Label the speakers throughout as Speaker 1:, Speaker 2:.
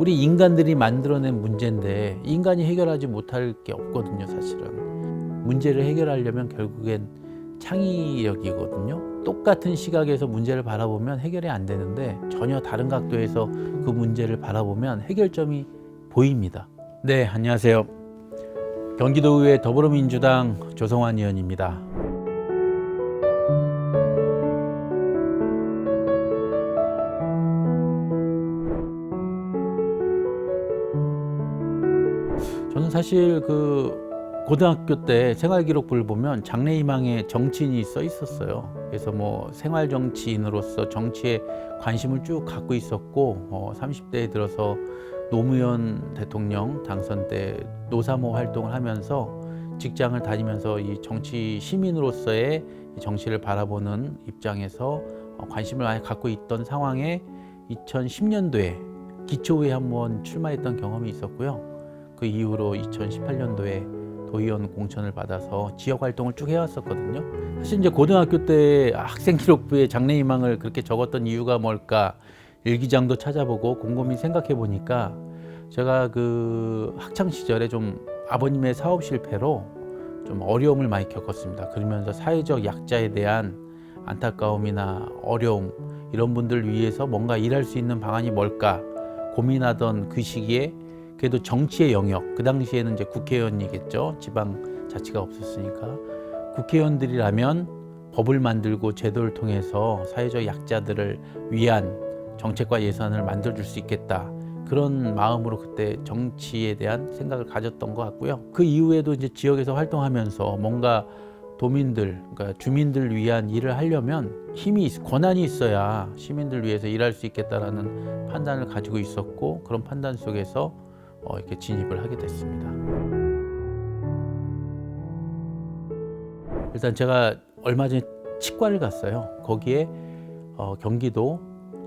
Speaker 1: 우리 인간들이 만들어낸 문제인데 인간이 해결하지 못할 게 없거든요, 사실은. 문제를 해결하려면 결국엔 창의력이거든요. 똑같은 시각에서 문제를 바라보면 해결이 안 되는데 전혀 다른 각도에서 그 문제를 바라보면 해결점이 보입니다. 네, 안녕하세요. 경기도의회 더불어민주당 조성환 의원입니다. 저는 사실 그 고등학교 때 생활기록부를 보면 장래희망에 정치인이 써 있었어요. 그래서 뭐 생활 정치인으로서 정치에 관심을 쭉 갖고 있었고 어, 30대에 들어서 노무현 대통령 당선 때 노사모 활동을 하면서 직장을 다니면서 이 정치 시민으로서의 이 정치를 바라보는 입장에서 어, 관심을 많이 갖고 있던 상황에 2010년도에 기초의회 한번 출마했던 경험이 있었고요. 그 이후로 2018년도에 도의원 공천을 받아서 지역 활동을 쭉 해왔었거든요. 사실 이제 고등학교 때 학생 기록부에 장래 희망을 그렇게 적었던 이유가 뭘까 일기장도 찾아보고 곰곰이 생각해 보니까 제가 그 학창 시절에 좀 아버님의 사업 실패로 좀 어려움을 많이 겪었습니다. 그러면서 사회적 약자에 대한 안타까움이나 어려움 이런 분들 위해서 뭔가 일할 수 있는 방안이 뭘까 고민하던 그 시기에 그래도 정치의 영역 그 당시에는 이제 국회의원이겠죠. 지방 자치가 없었으니까. 국회의원들이라면 법을 만들고 제도를 통해서 사회적 약자들을 위한 정책과 예산을 만들어줄 수 있겠다. 그런 마음으로 그때 정치에 대한 생각을 가졌던 것 같고요. 그 이후에도 이제 지역에서 활동하면서 뭔가 도민들 그러니까 주민들 위한 일을 하려면 힘이 있, 권한이 있어야 시민들 위해서 일할 수 있겠다라는 판단을 가지고 있었고 그런 판단 속에서 어, 이렇게 진입을 하게 됐습니다. 일단 제가 얼마 전에 치과를 갔어요. 거기에 어, 경기도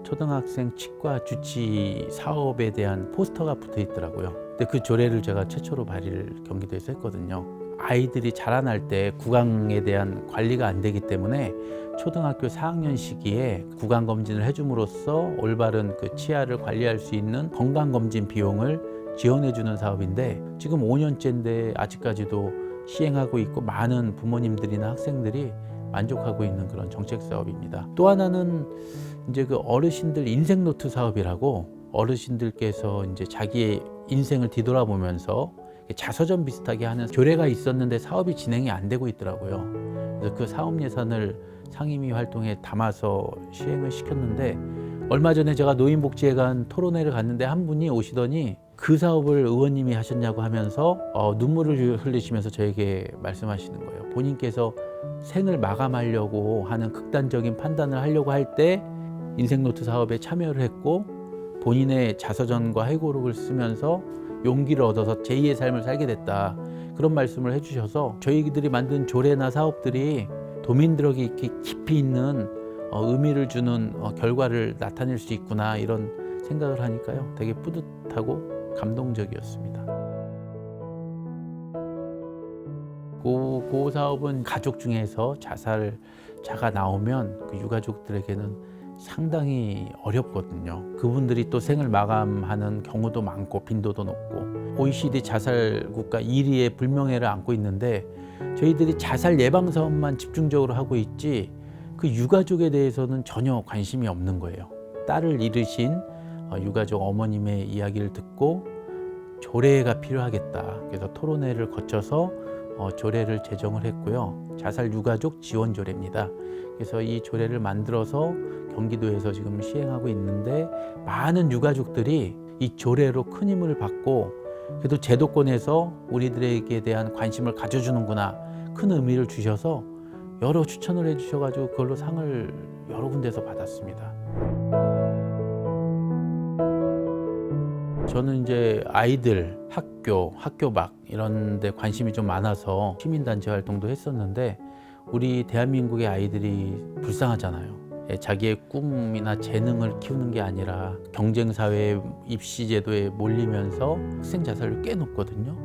Speaker 1: 초등학생 치과 주치 사업에 대한 포스터가 붙어 있더라고요. 근데 그 조례를 제가 최초로 발의를 경기도에서 했거든요. 아이들이 자라날 때 구강에 대한 관리가 안 되기 때문에 초등학교 4학년 시기에 구강 검진을 해줌으로써 올바른 그 치아를 관리할 수 있는 건강 검진 비용을 지원해주는 사업인데 지금 5년째인데 아직까지도 시행하고 있고 많은 부모님들이나 학생들이 만족하고 있는 그런 정책 사업입니다. 또 하나는 이제 그 어르신들 인생 노트 사업이라고 어르신들께서 이제 자기의 인생을 뒤돌아보면서 자서전 비슷하게 하는 조례가 있었는데 사업이 진행이 안 되고 있더라고요. 그래서 그 사업 예산을 상임위 활동에 담아서 시행을 시켰는데 얼마 전에 제가 노인복지회관 토론회를 갔는데 한 분이 오시더니 그 사업을 의원님이 하셨냐고 하면서 어, 눈물을 흘리시면서 저에게 말씀하시는 거예요. 본인께서 생을 마감하려고 하는 극단적인 판단을 하려고 할 때 인생노트 사업에 참여를 했고 본인의 자서전과 회고록을 쓰면서 용기를 얻어서 제2의 삶을 살게 됐다. 그런 말씀을 해주셔서 저희들이 만든 조례나 사업들이 도민들에게 깊이 있는 어, 의미를 주는 어, 결과를 나타낼 수 있구나 이런 생각을 하니까요. 되게 뿌듯하고 감동적이었습니다. 그, 그 사업은 가족 중에서 자살자가 나오면 그 유가족들에게는 상당히 어렵거든요. 그분들이 또 생을 마감하는 경우도 많고 빈도도 높고 OECD 자살 국가 1위의 불명예를 안고 있는데 저희들이 자살 예방 사업만 집중적으로 하고 있지 그 유가족에 대해서는 전혀 관심이 없는 거예요. 딸을 잃으신 어, 유가족 어머님의 이야기를 듣고 조례가 필요하겠다. 그래서 토론회를 거쳐서 어, 조례를 제정을 했고요. 자살 유가족 지원 조례입니다. 그래서 이 조례를 만들어서 경기도에서 지금 시행하고 있는데 많은 유가족들이 이 조례로 큰 힘을 받고 그래도 제도권에서 우리들에게 대한 관심을 가져주는구나 큰 의미를 주셔서 여러 추천을 해주셔가지고 그걸로 상을 여러 군데서 받았습니다. 저는 이제 아이들 학교, 학교 밖 이런 데 관심이 좀 많아서 시민단체 활동도 했었는데 우리 대한민국의 아이들이 불쌍하잖아요. 예, 자기의 꿈이나 재능을 키우는 게 아니라 경쟁사회 입시 제도에 몰리면서 학생 자살률 꽤 높거든요.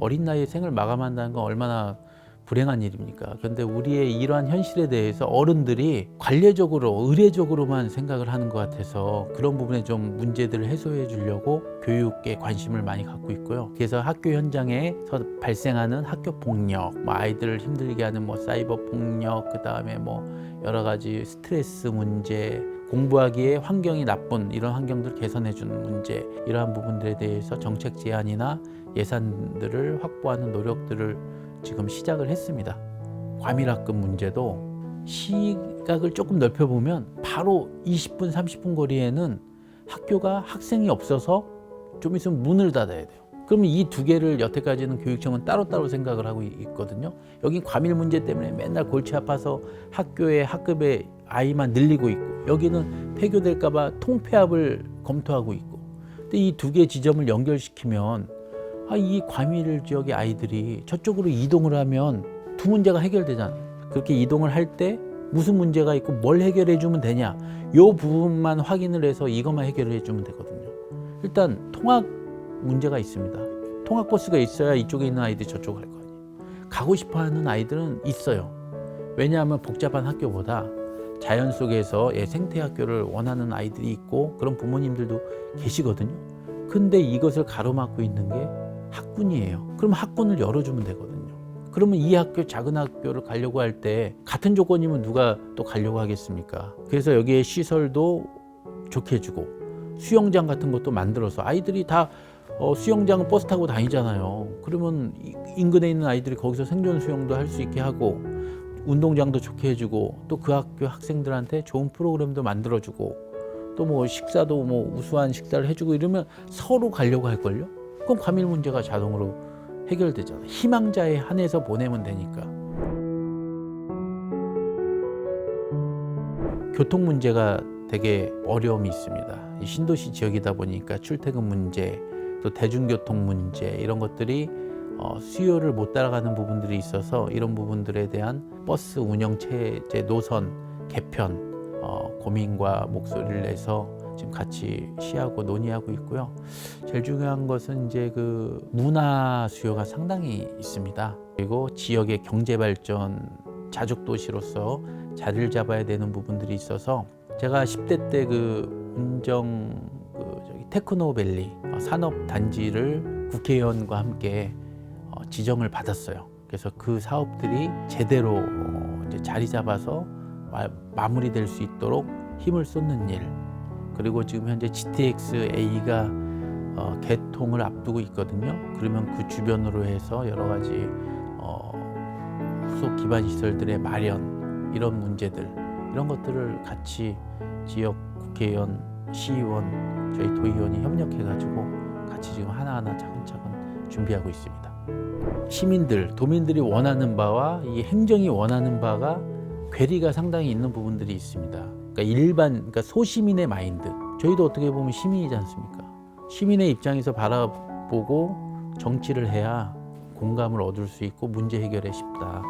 Speaker 1: 어린 나이에 생을 마감한다는 건 얼마나 불행한 일입니까? 그런데 우리의 이러한 현실에 대해서 어른들이 관례적으로 의례적으로만 생각을 하는 것 같아서 그런 부분에 좀 문제들을 해소해 주려고 교육에 관심을 많이 갖고 있고요. 그래서 학교 현장에서 발생하는 학교 폭력, 뭐 아이들을 힘들게 하는 뭐 사이버 폭력, 그 다음에 뭐 여러 가지 스트레스 문제, 공부하기에 환경이 나쁜 이런 환경들을 개선해 주는 문제 이러한 부분들에 대해서 정책 제안이나 예산들을 확보하는 노력들을 지금 시작을 했습니다. 과밀학급 문제도 시각을 조금 넓혀보면 바로 20분, 30분 거리에는 학교가 학생이 없어서 좀 있으면 문을 닫아야 돼요. 그러면 이 두 개를 여태까지는 교육청은 따로따로 생각을 하고 있- 있거든요. 여긴 과밀 문제 때문에 맨날 골치 아파서 학교에 학급에 아이만 늘리고 있고 여기는 폐교될까봐 통폐합을 검토하고 있고 근데 이 두 개 지점을 연결시키면 아, 이 과밀 지역의 아이들이 저쪽으로 이동을 하면 두 문제가 해결되잖아요. 그렇게 이동을 할 때 무슨 문제가 있고 뭘 해결해 주면 되냐. 요 부분만 확인을 해서 이것만 해결해 주면 되거든요. 일단 통학 문제가 있습니다. 통학 버스가 있어야 이쪽에 있는 아이들이 저쪽 갈거 아니에요. 가고 싶어 하는 아이들은 있어요. 왜냐하면 복잡한 학교보다 자연 속에서 예, 생태 학교를 원하는 아이들이 있고 그런 부모님들도 계시거든요. 근데 이것을 가로막고 있는 게 학군이에요. 그럼 학군을 열어주면 되거든요. 그러면 이 학교 작은 학교를 가려고 할 때 같은 조건이면 누가 또 가려고 하겠습니까? 그래서 여기에 시설도 좋게 해주고 수영장 같은 것도 만들어서 아이들이 다 어, 수영장은 버스 타고 다니잖아요. 그러면 이- 인근에 있는 아이들이 거기서 생존 수영도 할 수 있게 하고 운동장도 좋게 해주고 또 그 학교 학생들한테 좋은 프로그램도 만들어주고 또 뭐 식사도 뭐 우수한 식사를 해주고 이러면 서로 가려고 할걸요? 그럼 과밀 문제가 자동으로 해결되잖아요. 희망자에 한해서 보내면 되니까. 교통 문제가 되게 어려움이 있습니다. 이 신도시 지역이다 보니까 출퇴근 문제, 또 대중교통 문제 이런 것들이 어, 수요를 못 따라가는 부분들이 있어서 이런 부분들에 대한 버스 운영 체제 노선 개편 어, 고민과 목소리를 내서 지금 같이 시하고 논의하고 있고요. 제일 중요한 것은 이제 그 문화 수요가 상당히 있습니다. 그리고 지역의 경제 발전 자족 도시로서 자리를 잡아야 되는 부분들이 있어서 제가 10대 때 그 운정 그 저기 테크노밸리 어, 산업 단지를 국회의원과 함께 어, 지정을 받았어요. 그래서 그 사업들이 제대로 어, 이제 자리 잡아서 마, 마무리될 수 있도록 힘을 쏟는 일. 그리고 지금 현재 GTX A가 어, 개통을 앞두고 있거든요. 그러면 그 주변으로 해서 여러 가지 어, 후속 기반 시설들의 마련 이런 문제들 이런 것들을 같이 지역 국회의원, 시의원, 저희 도의원이 협력해 가지고 같이 지금 하나하나 차근차근 준비하고 있습니다. 시민들, 도민들이 원하는 바와 이 행정이 원하는 바가 괴리가 상당히 있는 부분들이 있습니다. 그러니까 일반, 그러니까 소시민의 마인드. 저희도 어떻게 보면 시민이지 않습니까? 시민의 입장에서 바라보고 정치를 해야 공감을 얻을 수 있고 문제 해결에 쉽다.